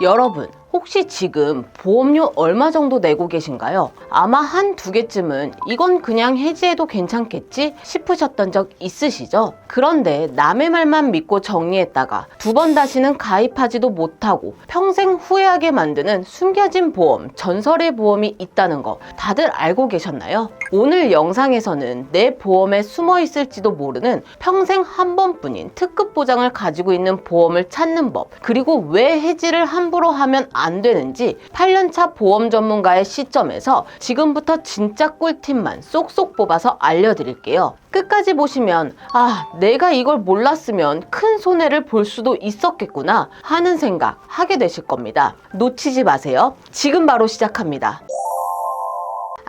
여러분, 혹시 지금 보험료 얼마 정도 내고 계신가요? 아마 한 두 개쯤은 이건 그냥 해지해도 괜찮겠지 싶으셨던 적 있으시죠? 그런데 남의 말만 믿고 정리했다가 두 번 다시는 가입하지도 못하고 평생 후회하게 만드는 숨겨진 보험, 전설의 보험이 있다는 거 다들 알고 계셨나요? 오늘 영상에서는 내 보험에 숨어 있을지도 모르는 평생 한 번뿐인 특급 보장을 가지고 있는 보험을 찾는 법, 그리고 왜 해지를 함부로 하면 안 되는지 8년차 보험 전문가의 시점에서 지금부터 진짜 꿀팁만 쏙쏙 뽑아서 알려드릴게요. 끝까지 보시면 아 내가 이걸 몰랐으면 큰 손해를 볼 수도 있었겠구나 하는 생각 하게 되실 겁니다. 놓치지 마세요. 지금 바로 시작합니다.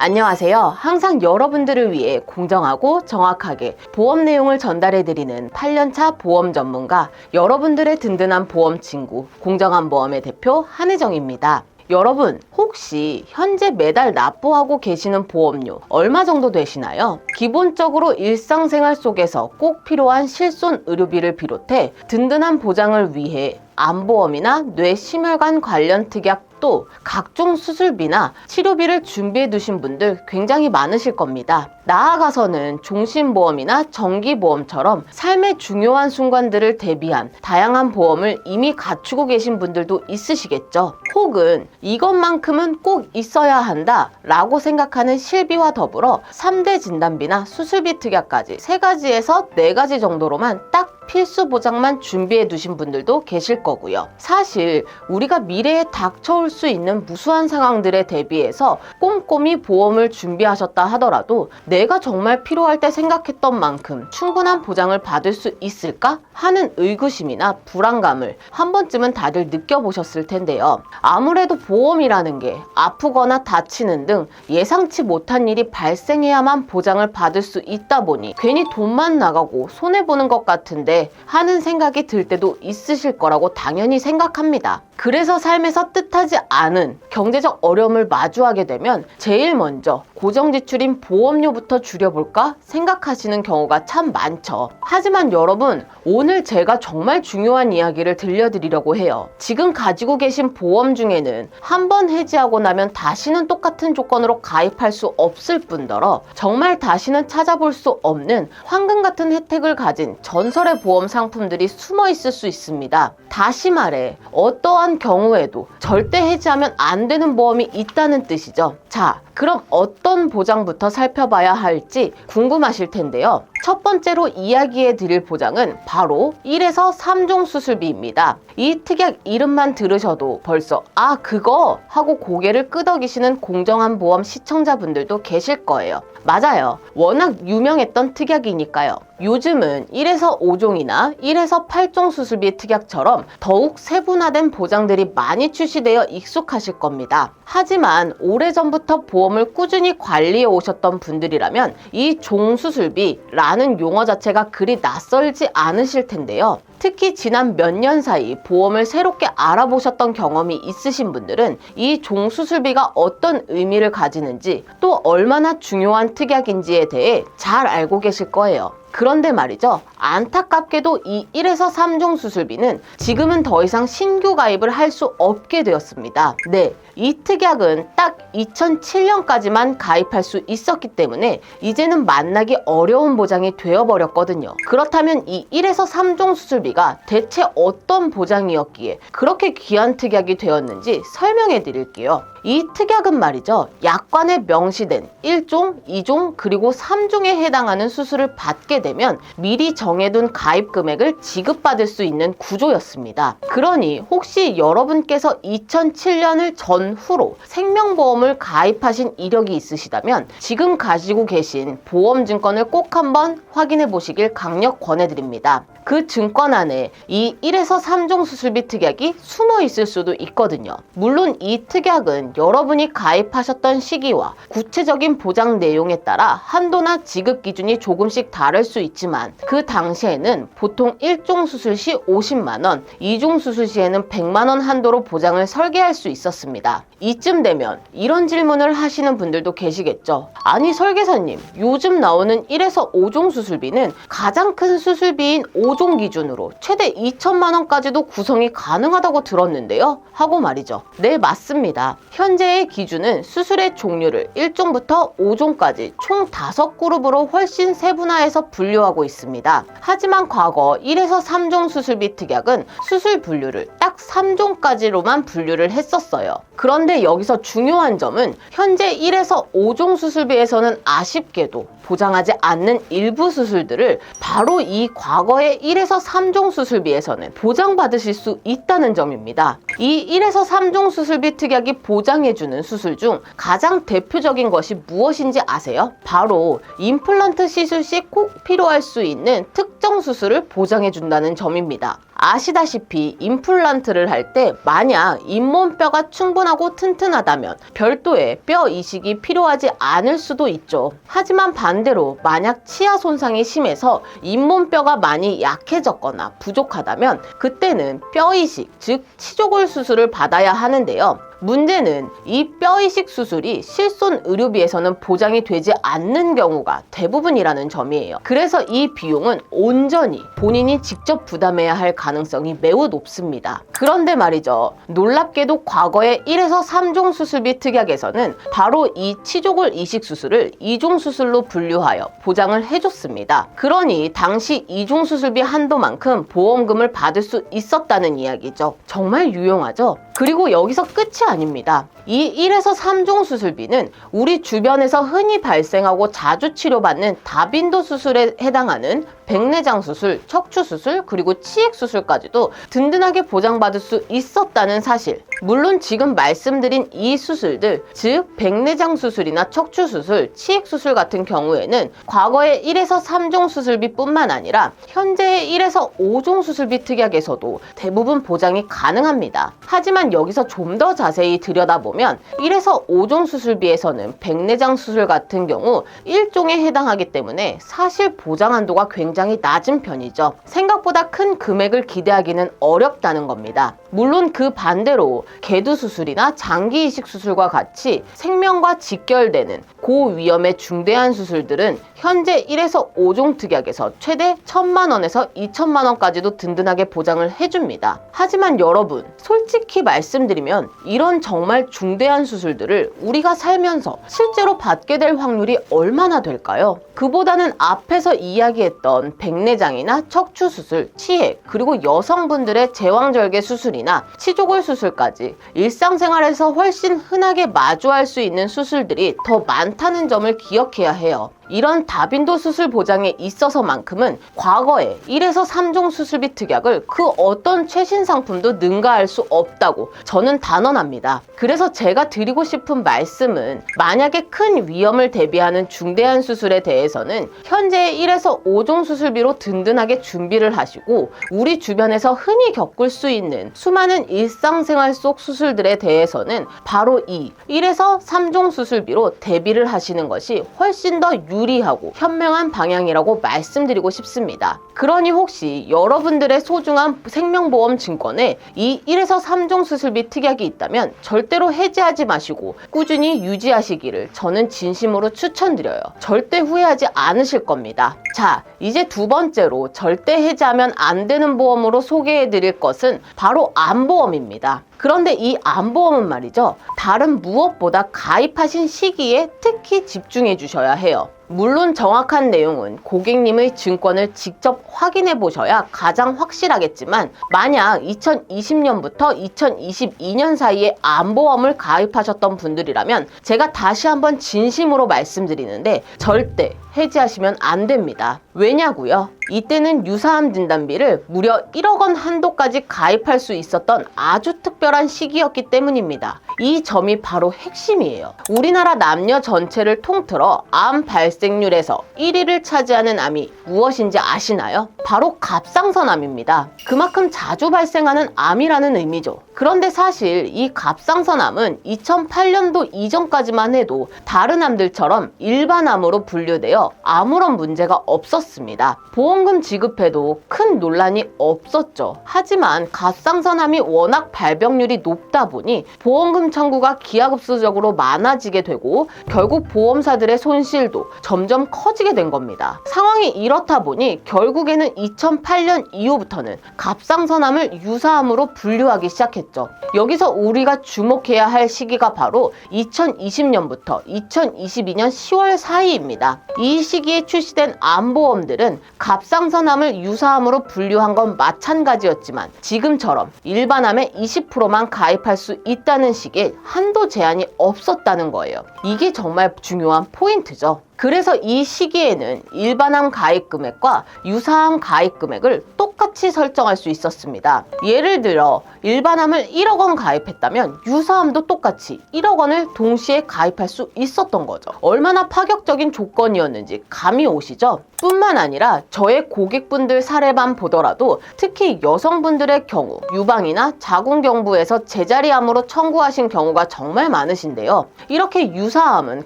안녕하세요. 항상 여러분들을 위해 공정하고 정확하게 보험 내용을 전달해드리는 8년차 보험 전문가, 여러분들의 든든한 보험 친구, 공정한 보험의 대표 한혜정입니다. 여러분, 혹시 현재 매달 납부하고 계시는 보험료 얼마 정도 되시나요? 기본적으로 일상생활 속에서 꼭 필요한 실손 의료비를 비롯해 든든한 보장을 위해 암보험이나 뇌심혈관 관련 특약 또 각종 수술비나 치료비를 준비해 두신 분들 굉장히 많으실 겁니다. 나아가서는 종신보험이나 정기보험처럼 삶의 중요한 순간들을 대비한 다양한 보험을 이미 갖추고 계신 분들도 있으시겠죠. 혹은 이것만큼은 꼭 있어야 한다 라고 생각하는 실비와 더불어 3대 진단비나 수술비 특약까지 3가지에서 4가지 정도로만 딱 필수 보장만 준비해 두신 분들도 계실 거고요. 사실 우리가 미래에 닥쳐올 수 있는 무수한 상황들에 대비해서 꼼꼼히 보험을 준비하셨다 하더라도 내가 정말 필요할 때 생각했던 만큼 충분한 보장을 받을 수 있을까 하는 의구심이나 불안감을 한 번쯤은 다들 느껴보셨을 텐데요. 아무래도 보험이라는 게 아프거나 다치는 등 예상치 못한 일이 발생해야만 보장을 받을 수 있다 보니 괜히 돈만 나가고 손해보는 것 같은데 하는 생각이 들 때도 있으실 거라고 당연히 생각합니다. 그래서 삶에서 뜻하지 않은 경제적 어려움을 마주하게 되면 제일 먼저 고정 지출인 보험료부터 줄여볼까 생각하시는 경우가 참 많죠. 하지만 여러분, 오늘 제가 정말 중요한 이야기를 들려드리려고 해요. 지금 가지고 계신 보험 중에는 한 번 해지하고 나면 다시는 똑같은 조건으로 가입할 수 없을 뿐더러 정말 다시는 찾아볼 수 없는 황금 같은 혜택을 가진 전설의 보험 상품들이 숨어 있을 수 있습니다. 다시 말해, 어떠한 경우에도 절대 해지하면 안 되는 보험이 있다는 뜻이죠. 자, 그럼 어떤 보장부터 살펴봐야 할지 궁금하실 텐데요. 첫 번째로 이야기해 드릴 보장은 바로 1에서 3종 수술비입니다. 이 특약 이름만 들으셔도 벌써 아 그거 하고 고개를 끄덕이시는 공정한 보험 시청자분들도 계실 거예요. 맞아요. 워낙 유명했던 특약이니까요. 요즘은 1에서 5종이나 1에서 8종 수술비 특약처럼 더욱 세분화된 보장들이 많이 출시되어 익숙하실 겁니다. 하지만 오래전부터 보험을 꾸준히 관리해 오셨던 분들이라면 이 종수술비라는 용어 자체가 그리 낯설지 않으실 텐데요. 특히 지난 몇 년 사이 보험을 새롭게 알아보셨던 경험이 있으신 분들은 이 종수술비가 어떤 의미를 가지는지 또 얼마나 중요한 특약인지에 대해 잘 알고 계실 거예요. 그런데 말이죠. 안타깝게도 이 1에서 3종 수술비는 지금은 더 이상 신규 가입을 할 수 없게 되었습니다. 네. 이 특약은 딱 2007년까지만 가입할 수 있었기 때문에 이제는 만나기 어려운 보장이 되어버렸거든요. 그렇다면 이 1에서 3종 수술비 가 대체 어떤 보장이었기에 그렇게 귀한 특약이 되었는지 설명해 드릴게요. 이 특약은 말이죠. 약관에 명시된 1종, 2종, 그리고 3종에 해당하는 수술을 받게 되면 미리 정해둔 가입 금액을 지급받을 수 있는 구조였습니다. 그러니 혹시 여러분께서 2007년을 전후로 생명보험을 가입하신 이력이 있으시다면 지금 가지고 계신 보험증권을 꼭 한번 확인해 보시길 강력 권해드립니다. 그 증권 안에 이 1에서 3종 수술비 특약이 숨어 있을 수도 있거든요. 물론 이 특약은 여러분이 가입하셨던 시기와 구체적인 보장 내용에 따라 한도나 지급 기준이 조금씩 다를 수 있지만 그 당시에는 보통 1종 수술 시 50만 원, 2종 수술 시에는 100만 원 한도로 보장을 설계할 수 있었습니다. 이쯤 되면 이런 질문을 하시는 분들도 계시겠죠. 아니 설계사님, 요즘 나오는 1에서 5종 수술비는 가장 큰 수술비인 5종 기준으로 최대 2천만 원까지도 구성이 가능하다고 들었는데요. 하고 말이죠. 네, 맞습니다. 현재의 기준은 수술의 종류를 1종부터 5종까지 총 5그룹으로 훨씬 세분화해서 분류하고 있습니다. 하지만 과거 1에서 3종 수술비 특약은 수술 분류를 딱 3종까지로만 분류를 했었어요. 그런데 여기서 중요한 점은 현재 1에서 5종 수술비에서는 아쉽게도 보장하지 않는 일부 수술들을 바로 이 과거의 1에서 3종 수술비에서는 보장받으실 수 있다는 점입니다. 이 1에서 3종 수술비 특약이 보장 해주는 수술 중 가장 대표적인 것이 무엇인지 아세요? 바로 임플란트 시술 시 꼭 필요할 수 있는 특정 수술을 보장해준다는 점입니다. 아시다시피 임플란트를 할 때 만약 잇몸뼈가 충분하고 튼튼하다면 별도의 뼈 이식이 필요하지 않을 수도 있죠. 하지만 반대로 만약 치아 손상이 심해서 잇몸뼈가 많이 약해졌거나 부족하다면 그때는 뼈 이식, 즉 치조골 수술을 받아야 하는데요. 문제는 이 뼈이식 수술이 실손 의료비에서는 보장이 되지 않는 경우가 대부분이라는 점이에요. 그래서 이 비용은 온전히 본인이 직접 부담해야 할 가능성이 매우 높습니다. 그런데 말이죠. 놀랍게도 과거의 1에서 3종 수술비 특약에서는 바로 이 치조골 이식 수술을 2종 수술로 분류하여 보장을 해줬습니다. 그러니 당시 2종 수술비 한도만큼 보험금을 받을 수 있었다는 이야기죠. 정말 유용하죠? 그리고 여기서 끝이 아닙니다. 이 1에서 3종 수술비는 우리 주변에서 흔히 발생하고 자주 치료받는 다빈도 수술에 해당하는 백내장 수술, 척추 수술, 그리고 치액 수술까지도 든든하게 보장받을 수 있었다는 사실. 물론 지금 말씀드린 이 수술들, 즉 백내장 수술이나 척추 수술, 치액 수술 같은 경우에는 과거의 1에서 3종 수술비뿐만 아니라 현재의 1에서 5종 수술비 특약에서도 대부분 보장이 가능합니다. 하지만 여기서 좀 더 자세히 들여다보면 1에서 5종 수술비에서는 백내장 수술 같은 경우 1종에 해당하기 때문에 사실 보장 한도가 굉장히 낮은 편이죠. 생각보다 큰 금액을 기대하기는 어렵다는 겁니다. 물론 그 반대로 개두 수술이나 장기 이식 수술과 같이 생명과 직결되는 고위험의 중대한 수술들은 현재 1에서 5종 특약에서 최대 1천만 원에서 2천만 원까지도 든든하게 보장을 해줍니다. 하지만 여러분, 솔직히 말씀드리면 이런 정말 중대한 수술들을 우리가 살면서 실제로 받게 될 확률이 얼마나 될까요? 그보다는 앞에서 이야기했던 백내장이나 척추 수술, 치액, 그리고 여성분들의 제왕절개 수술이 나 치조골 수술까지 일상생활에서 훨씬 흔하게 마주할 수 있는 수술들이 더 많다는 점을 기억해야 해요. 이런 다빈도 수술 보장에 있어서만큼은 과거에 1에서 3종 수술비 특약을 그 어떤 최신 상품도 능가할 수 없다고 저는 단언합니다. 그래서 제가 드리고 싶은 말씀은 만약에 큰 위험을 대비하는 중대한 수술에 대해서는 현재의 1에서 5종 수술비로 든든하게 준비를 하시고 우리 주변에서 흔히 겪을 수 있는 수많은 일상생활 속 수술들에 대해서는 바로 이 1에서 3종 수술비로 대비를 하시는 것이 훨씬 더 유. 유리하고 현명한 방향이라고 말씀드리고 싶습니다. 그러니 혹시 여러분들의 소중한 생명보험 증권에 이 1에서 3종 수술비 특약이 있다면 절대로 해지하지 마시고 꾸준히 유지하시기를 저는 진심으로 추천드려요. 절대 후회하지 않으실 겁니다. 자, 이제 두 번째로 절대 해지하면 안 되는 보험으로 소개해 드릴 것은 바로 암보험입니다. 그런데 이 암보험은 말이죠. 다른 무엇보다 가입하신 시기에 특히 집중해 주셔야 해요. 물론 정확한 내용은 고객님의 증권을 직접 확인해 보셔야 가장 확실하겠지만 만약 2020년부터 2022년 사이에 암보험을 가입하셨던 분들이라면 제가 다시 한번 진심으로 말씀드리는데 절대 해지하시면 안 됩니다. 왜냐고요? 이때는 유사암 진단비를 무려 1억 원 한도까지 가입할 수 있었던 아주 특별한 시기였기 때문입니다. 이 점이 바로 핵심이에요. 우리나라 남녀 전체를 통틀어 암 발생률에서 1위를 차지하는 암이 무엇인지 아시나요? 바로 갑상선암입니다. 그만큼 자주 발생하는 암이라는 의미죠. 그런데 사실 이 갑상선암은 2008년도 이전까지만 해도 다른 암들처럼 일반암으로 분류되어 아무런 문제가 없었습니다. 보험금 지급해도 큰 논란이 없었죠. 하지만 갑상선암이 워낙 발병률이 높다 보니 보험금 청구가 기하급수적으로 많아지게 되고 결국 보험사들의 손실도 점점 커지게 된 겁니다. 상황이 이렇다 보니 결국에는 2008년 이후부터는 갑상선암을 유사암으로 분류하기 시작했죠. 여기서 우리가 주목해야 할 시기가 바로 2020년부터 2022년 10월 사이입니다. 이 시기에 출시된 암보험들은 갑상선암을 유사암으로 분류한 건 마찬가지였지만 지금처럼 일반암의 20%만 가입할 수 있다는 식의 한도 제한이 없었다는 거예요. 이게 정말 중요한 포인트죠. 그래서 이 시기에는 일반암 가입 금액과 유사암 가입 금액을 똑같이 설정할 수 있었습니다. 예를 들어 일반암을 1억 원 가입했다면 유사암도 똑같이 1억 원을 동시에 가입할 수 있었던 거죠. 얼마나 파격적인 조건이었는지 감이 오시죠? 뿐만 아니라 저의 고객분들 사례만 보더라도 특히 여성분들의 경우 유방이나 자궁경부에서 제자리암으로 청구하신 경우가 정말 많으신데요. 이렇게 유사암은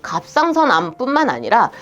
갑상선암뿐만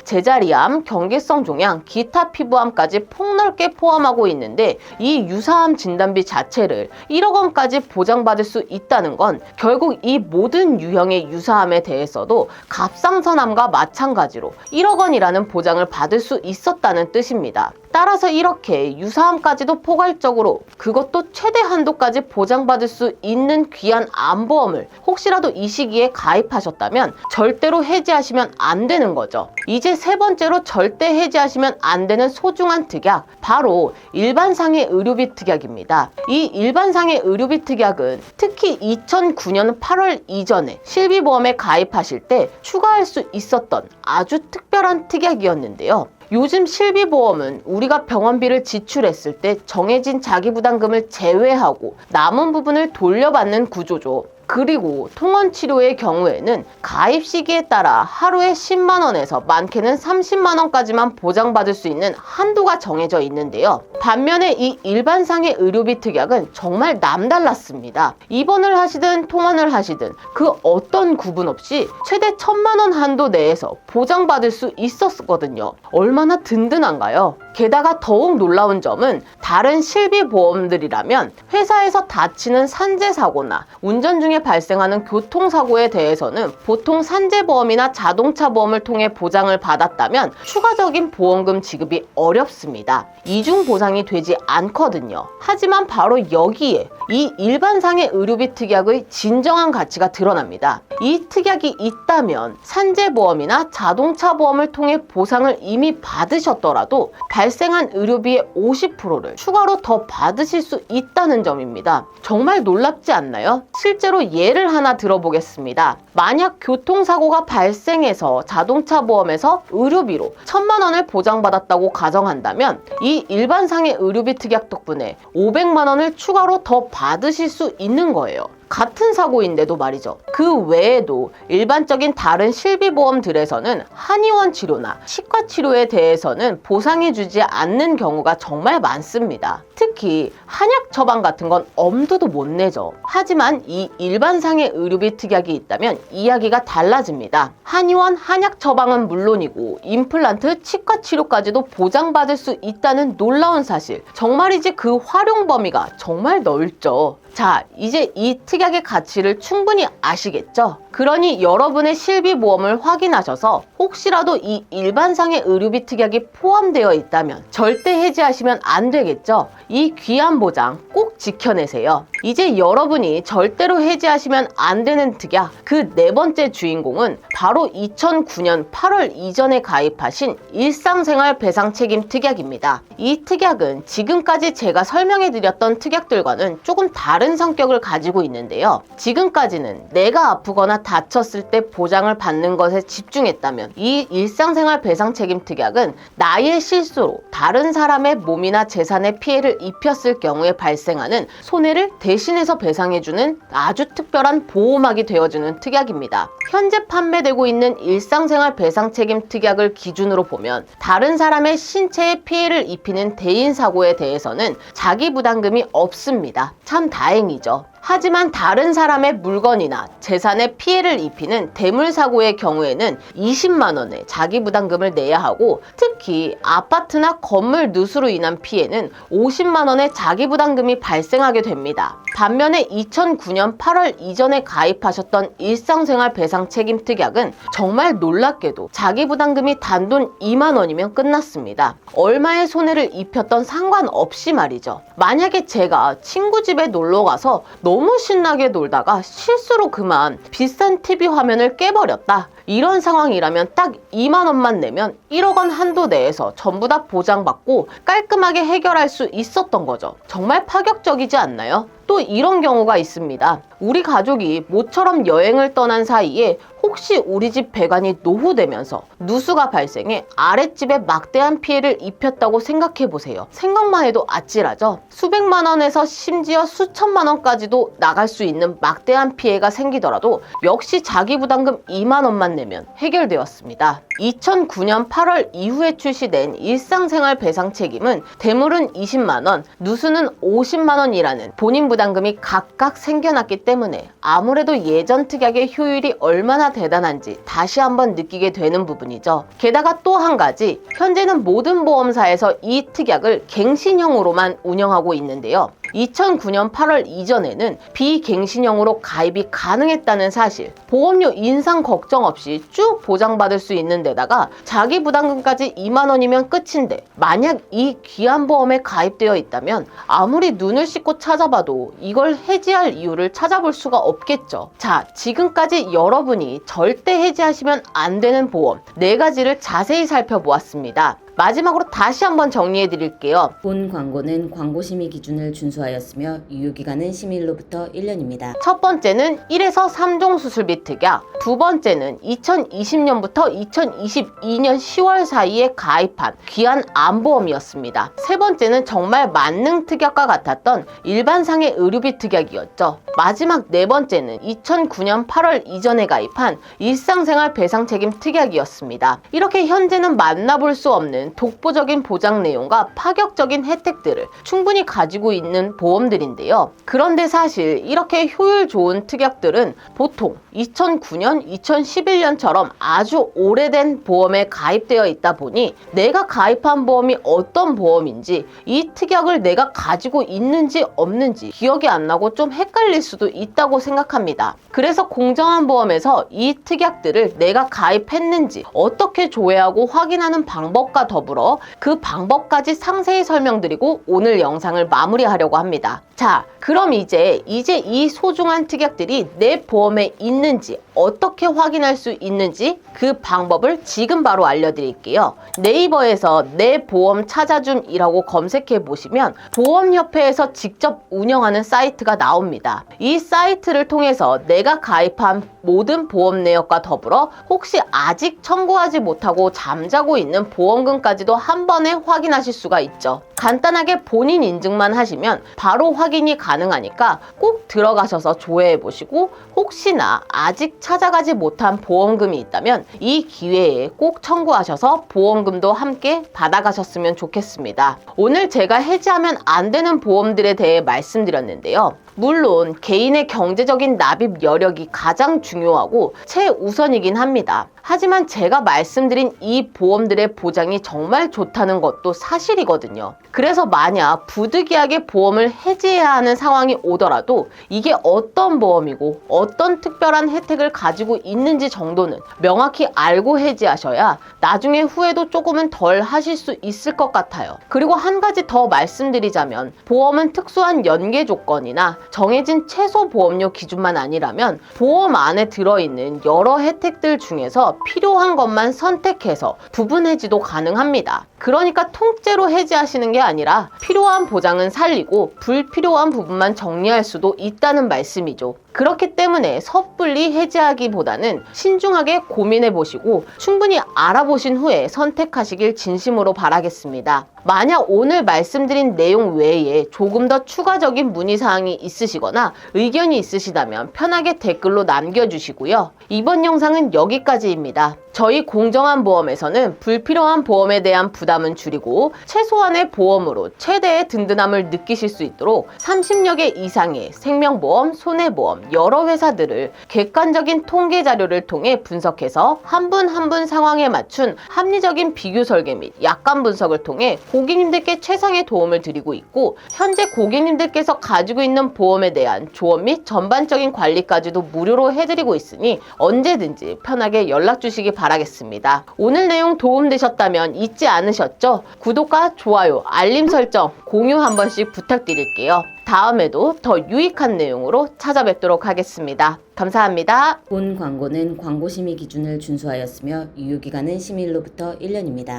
제자리암, 경계성 종양, 기타 피부암까지 폭넓게 포함하고 있는데 이 유사암 진단비 자체를 1억 원까지 보장받을 수 있다는 건 결국 이 모든 유형의 유사암에 대해서도 갑상선암과 마찬가지로 1억 원이라는 보장을 받을 수 있었다는 뜻입니다. 따라서 이렇게 유사암까지도 포괄적으로 그것도 최대 한도까지 보장받을 수 있는 귀한 암보험을 혹시라도 이 시기에 가입하셨다면 절대로 해지하시면 안 되는 거죠. 이제 세 번째로 절대 해지하시면 안 되는 소중한 특약 바로 일반상해 의료비 특약입니다. 이 일반상해 의료비 특약은 특히 2009년 8월 이전에 실비보험에 가입하실 때 추가할 수 있었던 아주 특별한 특약이었는데요. 요즘 실비보험은 우리가 병원비를 지출했을 때 정해진 자기부담금을 제외하고 남은 부분을 돌려받는 구조죠. 그리고 통원 치료의 경우에는 가입 시기에 따라 하루에 10만 원에서 많게는 30만 원까지만 보장받을 수 있는 한도가 정해져 있는데요. 반면에 이 일반상의 의료비 특약은 정말 남달랐습니다. 입원을 하시든 통원을 하시든 그 어떤 구분 없이 최대 1000만 원 한도 내에서 보장받을 수 있었거든요. 얼마나 든든한가요? 게다가 더욱 놀라운 점은 다른 실비 보험들이라면 회사에서 다치는 산재 사고나 운전 중에 발생하는 교통사고에 대해서는 보통 산재보험이나 자동차 보험을 통해 보장을 받았다면 추가적인 보험금 지급이 어렵습니다. 이중 보상이 되지 않거든요. 하지만 바로 여기에 이 일반상의 의료비 특약의 진정한 가치가 드러납니다. 이 특약이 있다면 산재보험이나 자동차 보험을 통해 보상을 이미 받으셨더라도 발생한 의료비의 50%를 추가로 더 받으실 수 있다는 점입니다. 정말 놀랍지 않나요? 실제로 예를 하나 들어보겠습니다. 만약 교통사고가 발생해서 자동차 보험에서 의료비로 천만 원을 보장받았다고 가정한다면 이 일반상의 의료비 특약 덕분에 500만 원을 추가로 더 받으실 수 있는 거예요. 같은 사고인데도 말이죠. 그 외에도 일반적인 다른 실비보험들에서는 한의원 치료나 치과 치료에 대해서는 보상해주지 않는 경우가 정말 많습니다. 특히 한약 처방 같은 건 엄두도 못 내죠. 하지만 이 일반상의 의료비 특약이 있다면 이야기가 달라집니다. 한의원 한약 처방은 물론이고 임플란트 치과 치료까지도 보장받을 수 있다는 놀라운 사실. 정말이지 그 활용 범위가 정말 넓죠. 자, 이제 이 특약의 가치를 충분히 아시겠죠? 그러니 여러분의 실비 보험을 확인하셔서 혹시라도 이 일반상의 의료비 특약이 포함되어 있다면 절대 해지하시면 안 되겠죠? 이 귀한 보장 꼭 지켜내세요. 이제 여러분이 절대로 해지하시면 안 되는 특약 그 네 번째 주인공은 바로 2009년 8월 이전에 가입하신 일상생활 배상 책임 특약입니다. 이 특약은 지금까지 제가 설명해 드렸던 특약들과는 조금 다른 다른 성격을 가지고 있는데요. 지금까지는 내가 아프거나 다쳤을 때 보장을 받는 것에 집중했다면 이 일상생활 배상 책임 특약은 나의 실수로 다른 사람의 몸이나 재산에 피해를 입혔을 경우에 발생하는 손해를 대신해서 배상해주는 아주 특별한 보호막이 되어주는 특약입니다. 현재 판매되고 있는 일상생활 배상 책임 특약을 기준으로 보면 다른 사람의 신체에 피해를 입히는 대인 사고에 대해서는 자기 부담금이 없습니다. 참 다행 이죠. 하지만 다른 사람의 물건이나 재산에 피해를 입히는 대물 사고의 경우에는 20만 원의 자기 부담금을 내야 하고 특히 아파트나 건물 누수로 인한 피해는 50만 원의 자기 부담금이 발생하게 됩니다. 반면에 2009년 8월 이전에 가입하셨던 일상생활 배상 책임 특약은 정말 놀랍게도 자기 부담금이 단돈 2만 원이면 끝났습니다. 얼마의 손해를 입혔던 상관없이 말이죠. 만약에 제가 친구 집에 놀러 가서 너무 신나게 놀다가 실수로 그만 비싼 TV 화면을 깨버렸다. 이런 상황이라면 딱 2만 원만 내면 1억 원 한도 내에서 전부 다 보장받고 깔끔하게 해결할 수 있었던 거죠. 정말 파격적이지 않나요? 또 이런 경우가 있습니다. 우리 가족이 모처럼 여행을 떠난 사이에 혹시 우리 집 배관이 노후되면서 누수가 발생해 아랫집에 막대한 피해를 입혔다고 생각해 보세요. 생각만 해도 아찔하죠? 수백만 원에서 심지어 수천만 원까지도 나갈 수 있는 막대한 피해가 생기더라도 역시 자기 부담금 2만 원만 내면 해결되었습니다. 2009년 8월 이후에 출시된 일상생활 배상 책임은 대물은 20만 원, 누수는 50만 원이라는 본인 부담금이 각각 생겨났기 때문에 아무래도 예전 특약의 효율이 얼마나 대단한지 다시 한번 느끼게 되는 부분이죠. 게다가 또 한 가지, 현재는 모든 보험사에서 이 특약을 갱신형으로만 운영하고 있는데요. 2009년 8월 이전에는 비갱신형으로 가입이 가능했다는 사실, 보험료 인상 걱정 없이 쭉 보장받을 수 있는 데다가 자기 부담금까지 2만 원이면 끝인데 만약 이 귀한 보험에 가입되어 있다면 아무리 눈을 씻고 찾아봐도 이걸 해지할 이유를 찾아볼 수가 없겠죠. 자, 지금까지 여러분이 절대 해지하시면 안 되는 보험 네 가지를 자세히 살펴보았습니다. 마지막으로 다시 한번 정리해 드릴게요. 본 광고는 광고 심의 기준을 준수하였으며 유효 기간은 심의일로부터 1년입니다. 첫 번째는 1에서 3종 수술비 특약, 두 번째는 2020년부터 2022년 10월 사이에 가입한 귀한 암보험이었습니다. 세 번째는 정말 만능 특약과 같았던 일반상의 의료비 특약이었죠. 마지막 네 번째는 2009년 8월 이전에 가입한 일상생활 배상 책임 특약이었습니다. 이렇게 현재는 만나볼 수 없는 독보적인 보장 내용과 파격적인 혜택들을 충분히 가지고 있는 보험들인데요. 그런데 사실 이렇게 효율 좋은 특약들은 보통 2009년, 2011년처럼 아주 오래된 보험에 가입되어 있다 보니 내가 가입한 보험이 어떤 보험인지 이 특약을 내가 가지고 있는지 없는지 기억이 안 나고 좀 헷갈릴 수도 있다고 생각합니다. 그래서 공정한 보험에서 이 특약들을 내가 가입했는지 어떻게 조회하고 확인하는 방법과 더불어 그 방법까지 상세히 설명드리고 오늘 영상을 마무리하려고 합니다. 자, 그럼 이제 이제 이 소중한 특약들이 내 보험에 있는지 어떻게 확인할 수 있는지 그 방법을 지금 바로 알려드릴게요. 네이버에서 내 보험 찾아줌이라고 검색해 보시면 보험협회에서 직접 운영하는 사이트가 나옵니다. 이 사이트를 통해서 내가 가입한 모든 보험 내역과 더불어 혹시 아직 청구하지 못하고 잠자고 있는 보험금 까지도 한 번에 확인하실 수가 있죠. 간단하게 본인 인증만 하시면 바로 확인이 가능하니까 꼭 들어가셔서 조회해 보시고 혹시나 아직 찾아가지 못한 보험금이 있다면 이 기회에 꼭 청구하셔서 보험금도 함께 받아가셨으면 좋겠습니다. 오늘 제가 해지하면 안 되는 보험들에 대해 말씀드렸는데요. 물론 개인의 경제적인 납입 여력이 가장 중요하고 최우선이긴 합니다. 하지만 제가 말씀드린 이 보험들의 보장이 정말 좋다는 것도 사실이거든요. 그래서 만약 부득이하게 보험을 해지해야 하는 상황이 오더라도 이게 어떤 보험이고 어떤 특별한 혜택을 가지고 있는지 정도는 명확히 알고 해지하셔야 나중에 후회도 조금은 덜 하실 수 있을 것 같아요. 그리고 한 가지 더 말씀드리자면 보험은 특수한 연계 조건이나 정해진 최소 보험료 기준만 아니라면 보험 안에 들어있는 여러 혜택들 중에서 필요한 것만 선택해서 부분 해지도 가능합니다. 그러니까 통째로 해지하시는 게 아니라 필요한 보장은 살리고 불필요한 부분만 정리할 수도 있다는 말씀이죠. 그렇기 때문에 섣불리 해지하기보다는 신중하게 고민해 보시고 충분히 알아보신 후에 선택하시길 진심으로 바라겠습니다. 만약 오늘 말씀드린 내용 외에 조금 더 추가적인 문의사항이 있으시거나 의견이 있으시다면 편하게 댓글로 남겨주시고요. 이번 영상은 여기까지입니다. 저희 공정한 보험에서는 불필요한 보험에 대한 부담은 줄이고 최소한의 보험으로 최대의 든든함을 느끼실 수 있도록 30여 개 이상의 생명보험, 손해보험, 여러 회사들을 객관적인 통계 자료를 통해 분석해서 한분 한 분 상황에 맞춘 합리적인 비교 설계 및 약관 분석을 통해 고객님들께 최상의 도움을 드리고 있고 현재 고객님들께서 가지고 있는 보험에 대한 조언 및 전반적인 관리까지도 무료로 해드리고 있으니 언제든지 편하게 연락 주시기 바라겠습니다. 오늘 내용 도움되셨다면 잊지 않으셨죠? 구독과 좋아요, 알림 설정, 공유 한 번씩 부탁드릴게요. 다음에도 더 유익한 내용으로 찾아뵙도록 하겠습니다. 감사합니다. 본 광고는 광고 심의 기준을 준수하였으며 유효기간은 심의일로부터 1년입니다.